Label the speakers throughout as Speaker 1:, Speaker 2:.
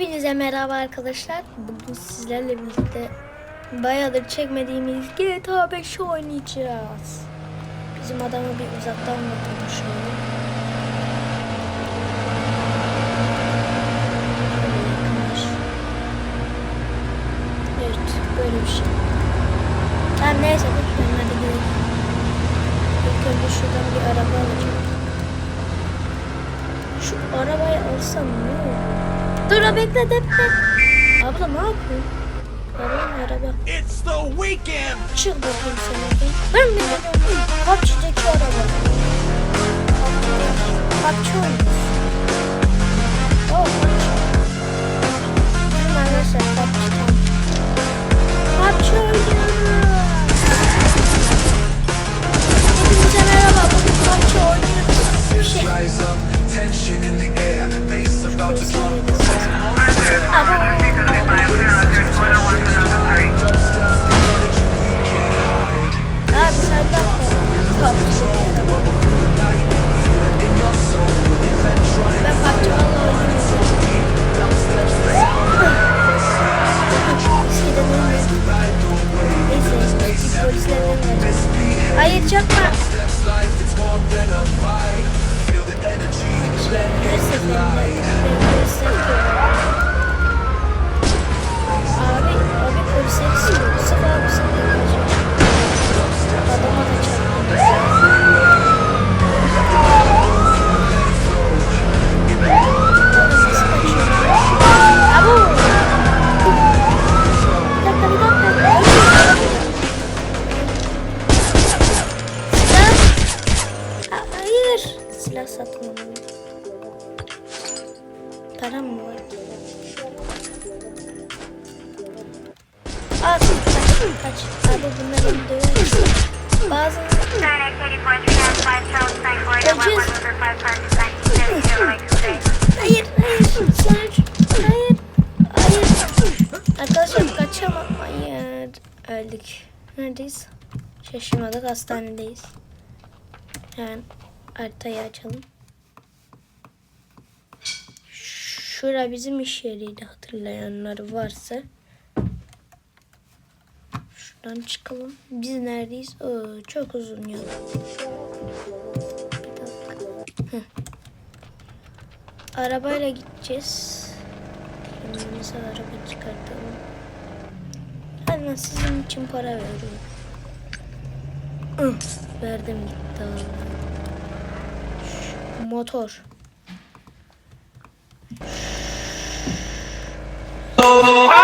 Speaker 1: Hepinize merhaba arkadaşlar. Bugün sizlerle birlikte bayağıdır çekmediğimiz GTA 5 oynayacağız. Bizim adamı bir uzaktan bakalım şöyle. Evet böyle bir şey. Tamam neyse dur hadi gidelim. İlk önce şuradan bir araba alacağım. Şu arabayı alsam ne olur? Dur bekle bekle. Abla ne yapıyorsun? Arayın araba.
Speaker 2: It's the weekend!
Speaker 1: Çık bakayım sen. Ben mi dedim? PUBG'deki araba. PUBG oynuyoruz. Oh PUBG. Bizim arkadaşlar PUBG tam. PUBG oynuyoruz. Hepinize merhaba. Bugün PUBG oynuyoruz. Bir şey.
Speaker 2: I just wanted to
Speaker 1: say Aa, kaç, kaç. Abi bunlar beni döver. Bazı Hayır, hayır, hayır, hayır, hayır. Arkadaşlar kaçamam. Hayır, öldük. Neredeyiz? Şaşırmadık, hastanedeyiz. Hemen haritayı açalım. Şura bizim iş yeriydi hatırlayanlar varsa. Şuradan çıkalım. Biz neredeyiz? Oo, çok uzun yol. Arabayla gideceğiz. Kendimize araba çıkartalım. Hemen sizin için para veriyorum. Verdim gitti. Şu Motor.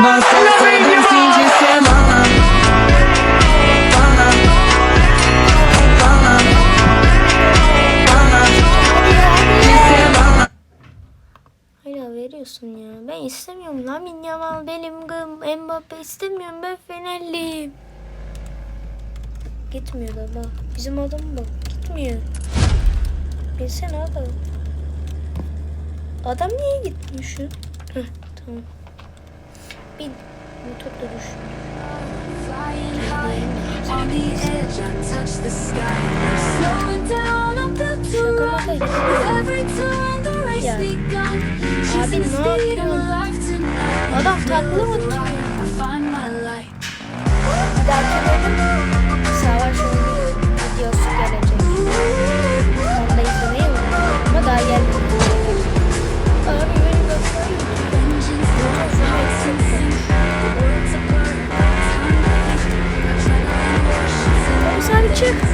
Speaker 3: Não
Speaker 1: istemiyorum. Lamin Yamal benim gım. Mbappe istemiyorum. Ben Fenerliyim. Gitmiyor da bak. Bizim adam bak. Gitmiyor. Bilsene adam. Adam niye gitmiyor şu? Heh, tamam. Bir motor da
Speaker 4: the
Speaker 1: Şaka maka
Speaker 4: race
Speaker 1: Ya. Abi ne yapıyorsun? Adam takla mı dahaki bölüm savaş oyunu videosu gelecek. Onu da izlemeyi. Ama daha gelmedi.
Speaker 4: Lies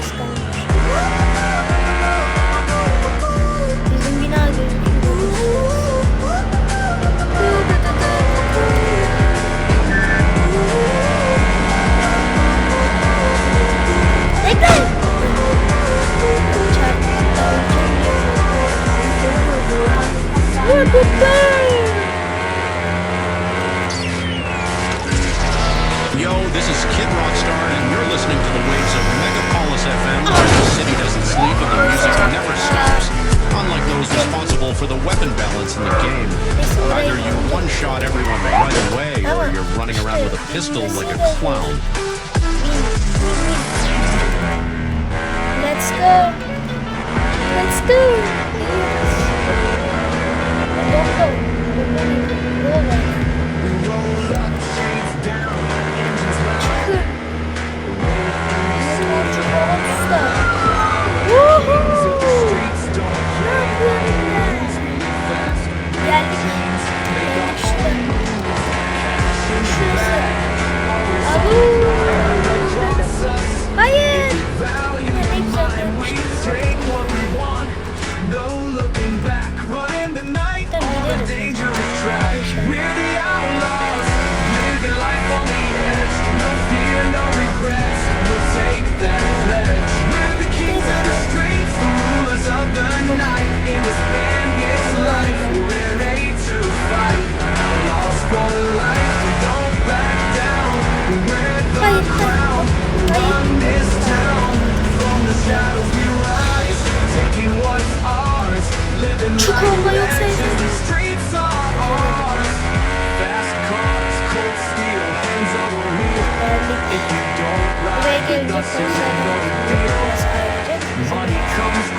Speaker 1: yaslanmış. Bizim bina gözüküyor.
Speaker 5: Yo, this is Kid Rockstar, and you're listening to the waves of FM, where the city doesn't sleep and the music never stops. Unlike those responsible for the weapon balance in the game. Either you one-shot everyone right away, or you're running around with a pistol like a clown.
Speaker 1: Let's go. Let's go. Don't go.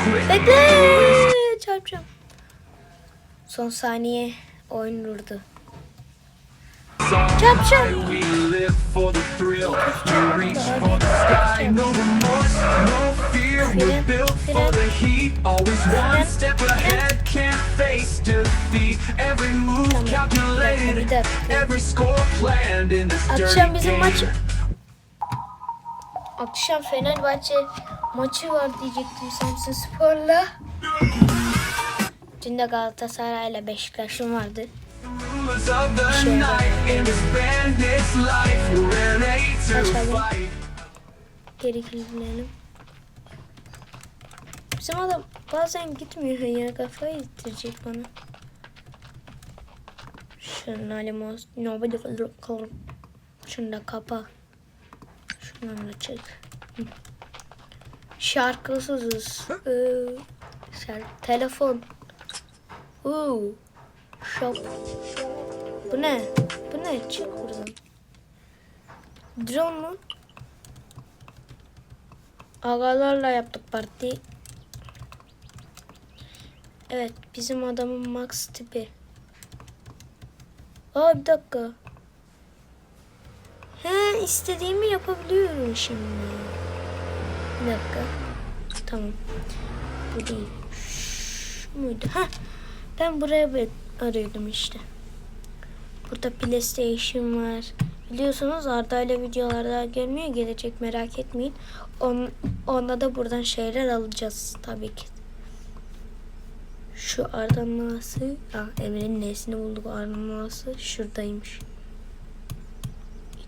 Speaker 2: Quick.
Speaker 1: Bekle. Çarpacağım. Son saniye oyun durdu. Çarpacağım.
Speaker 2: İn this dirty
Speaker 1: Akşam bizim maç Akşam Fenerbahçe maçı var diyecektim Samsun Spor'la. Dün de Galatasaray'la Beşiktaş'ın vardı.
Speaker 2: Fight.
Speaker 1: Geri kilitlenelim. Bizim adam bazen gitmiyor ya kafayı yitirecek bana. Şunun alimos. Nobody call. Şunu da kapa. Şundan da çık. Şarkısızız. Ee, sen- telefon. Uuu. Shop. Bu ne? Bu ne? Çık buradan. Drone mu? Agalarla yaptık parti. Evet bizim adamın max tipi. Aa bir dakika. He istediğimi yapabiliyorum şimdi. Bir dakika. Tamam. Bu değil. Şu muydu? Ha. Ben buraya arıyordum işte. Burada PlayStation var. Biliyorsunuz Arda ile videolarda gelmiyor. Gelecek merak etmeyin. On, onda da buradan şeyler alacağız tabii ki. Şu Arda'nın ağası. Aa, Emre'nin nesini bulduk. Arda'nın ağası şuradaymış.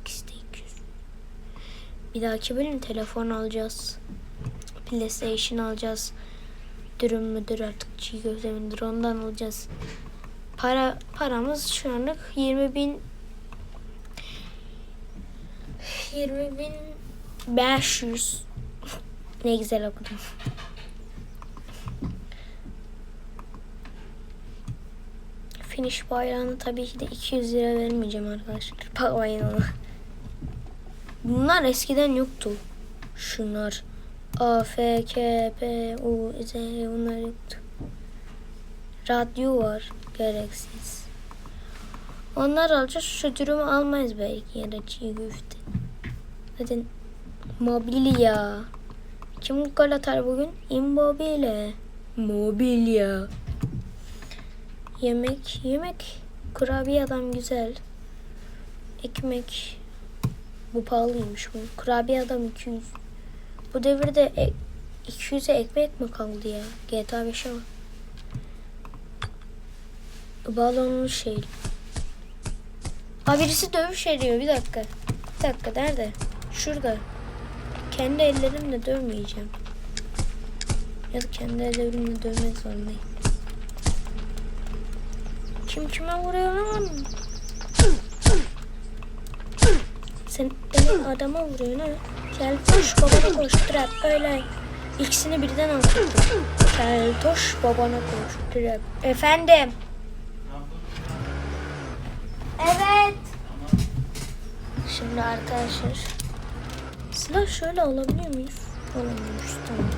Speaker 1: İkisi de 200. Bir dahaki bölüm telefon alacağız. PlayStation alacağız. Dürüm müdür artık çiğ köfte midir ondan alacağız. Para paramız şu anlık 20 bin 20 bin 500 ne güzel okudum. Finish bayrağını tabii ki de 200 lira vermeyeceğim arkadaşlar. Bakmayın ona. Bunlar eskiden yoktu. Şunlar. A, F, K, P, U, Z bunlar yoktu. Radyo var. Gereksiz. Onlar alacağız. Şu dürümü almayız belki ya da çiğ köfte. Zaten mobilya. Kim gol atar bugün? Immobile. Mobilya. Yemek. Yemek. Kurabiye adam güzel. Ekmek. Bu pahalıymış bu. Kurabiye adam 200. Bu devirde e, 200'e ekmek mi kaldı ya? GTA 5'e bak. Balonlu şey. Aa birisi dövüş ediyor. Bir dakika. Bir dakika nerede? Şurada. Kendi ellerimle dövmeyeceğim. Ya da kendi ellerimle dövmek zorundayım. Kim kime vuruyor lan? Sen benim adama vuruyorsun ha. Gel koş babana koş. Trap öyle. İkisini birden. Gel koş babana koş. Trap. Efendim. Evet. Şimdi arkadaşlar. Silah şöyle alabiliyor muyuz? Alamıyoruz tamam.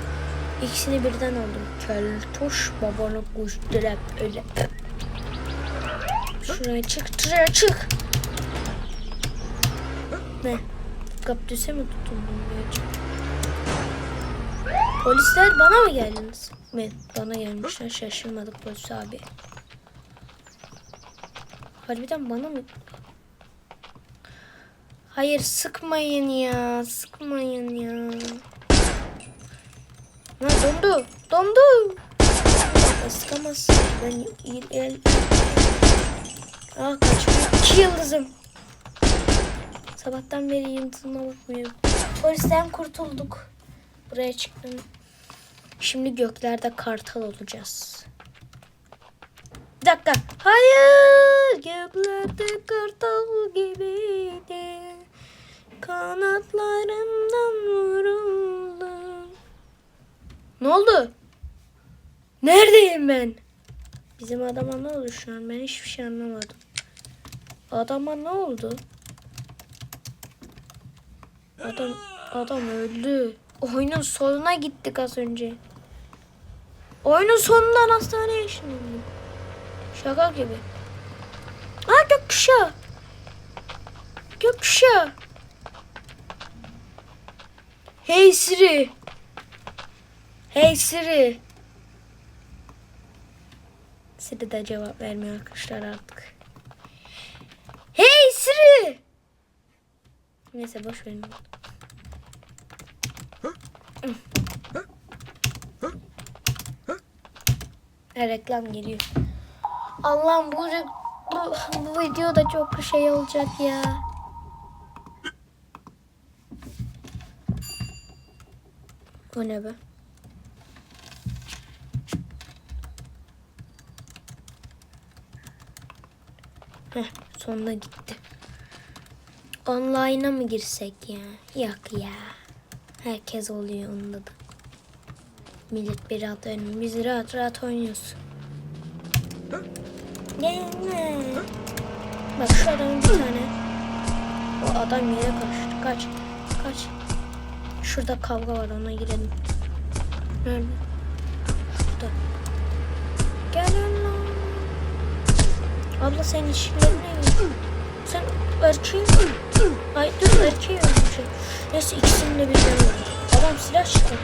Speaker 1: İkisini birden aldım. Keltoş babana koş. Trap öyle. Şuraya çık. Şuraya çık. Ne? Kaptüse mi tutundun diyor. Polisler bana mı geldiniz? Evet bana gelmişler şaşırmadık polis abi. Harbiden bana mı? Hayır sıkmayın ya sıkmayın ya. Ha dondu dondu. Sıkamazsın ben il el. Ah kaçmıyor. İki yıldızım. Sabahtan beri yıldızıma bakmıyorum. Polisten kurtulduk. Buraya çıktım. Şimdi göklerde kartal olacağız. Bir dakika. Hayır. Göklerde kartal gibiydi. Kanatlarımdan vuruldum. Ne oldu? Neredeyim ben? Bizim adama ne oldu şu an? Ben hiçbir şey anlamadım. Adama ne oldu? Adam adam öldü. Oyunun sonuna gittik az önce. Oyunun sonundan hastaneye ışınlandım. Şaka gibi. Aa gökkuşağı. Gökkuşağı. Hey Siri. Hey Siri. Siri de cevap vermiyor arkadaşlar artık. Hey Siri. Neyse boş verin. Ha, reklam geliyor. Allah'ım bu, bu, bu video da çok şey olacak ya. O ne be? Heh, sonuna gitti. Online'a mı girsek ya? Yok ya. Herkes oluyor onda da. Millet bir rahat oynuyor. Biz rahat rahat oynuyoruz. Gelme. Bak şu adamın bir tane. O adam yere kaçtı. Kaç. Kaç. Şurada kavga var ona girelim. Nerede? Şurada. Gel lan. Abla sen işlerine gir. Sen erkeğin Ay dur erkeği öldürecek. Neyse ikisini de birden vurdu. Adam silah çıktı.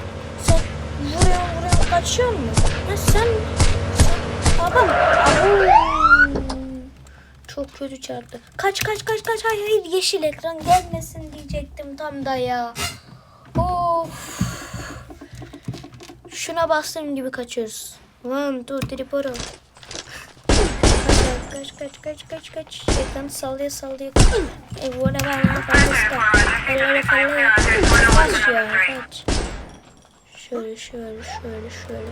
Speaker 1: Sen vuruyor vuruyor kaçıyor mu? Ya sen, sen adam. Çok kötü çarptı. Kaç kaç kaç kaç. Hayır hayır yeşil ekran gelmesin diyecektim tam da ya. Of. Şuna bastığım gibi kaçıyoruz. One, two, three, four. Kaç kaç kaç kaç kaç. Ekranı sallaya sallaya. E bu ne var lan fazlası Fallaya fallaya. Kaç ya kaç. Şöyle şöyle şöyle şöyle.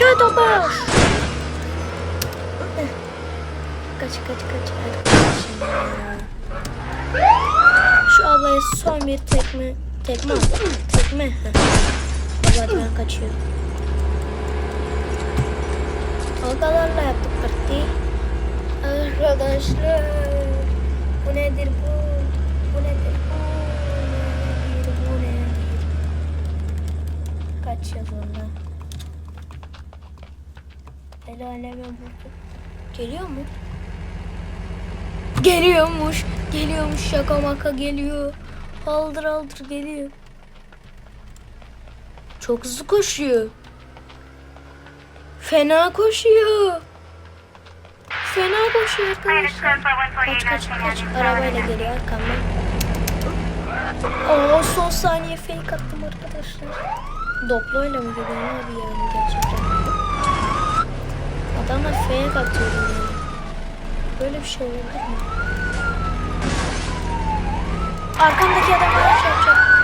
Speaker 1: Dö topaş. Heh. Kaç kaç kaç. Ya. Şu ablaya son bir tekme. Tekme. Tekme. Hadi ben kaçıyorum. Dalgalarla yaptık partiyi. Arkadaşlar. Bu nedir bu? Bu nedir bu? Nedir bu nedir? Kaç yaz oldu? El aleme vurdu. Geliyor mu? Geliyormuş. Geliyormuş şaka maka geliyor. Aldır aldır geliyor. Çok hızlı koşuyor. Fena koşuyor. Fena koşuyor arkadaşlar. Kaç kaç kaç. Arabayla geliyor arkamdan. Oo son saniye fake attım arkadaşlar. Doployla mı geliyor abi yani gerçekten. Adamlar fake atıyorum yani. Böyle bir şey olabilir mi? Arkamdaki adam şey yapacak.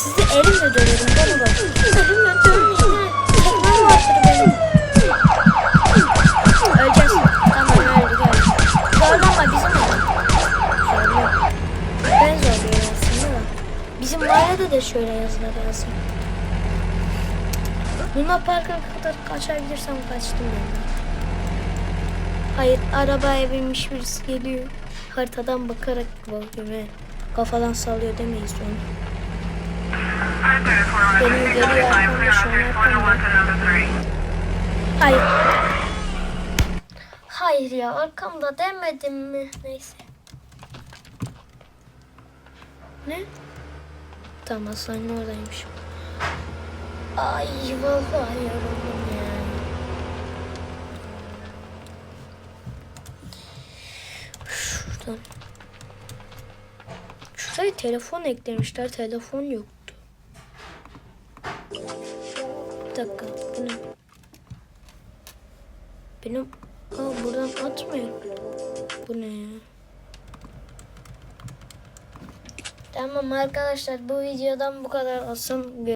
Speaker 1: Sizi elimle döverim. Bana bak. Elimle dövmeyin. Tekmem vardır benim. Öleceğiz. Tamam öldük öldük. Zorlama bizim adam. Zorluyor. Ben zorluyorum aslında da. Bizim mahallede de şöyle yazılar yazın. Luna Park'a kadar kaçabilirsem kaçtım ben. Hayır arabaya binmiş birisi geliyor. Haritadan bakarak bakıyorum. Kafadan sallıyor demeyiz onu. Benim geliyor arkamda şu an arkamda. Hayır. Hayır ya arkamda demedim mi? Neyse. Ne? Tamam hastanenin oradaymış. Ay vallahi yoruldum ya. Şuradan. Şuraya telefon eklemişler. Telefon yoktu. Dakika. Bu ne? Benim... Aa buradan atmıyor. Bu ne ya? Tamam arkadaşlar bu videodan bu kadar olsun.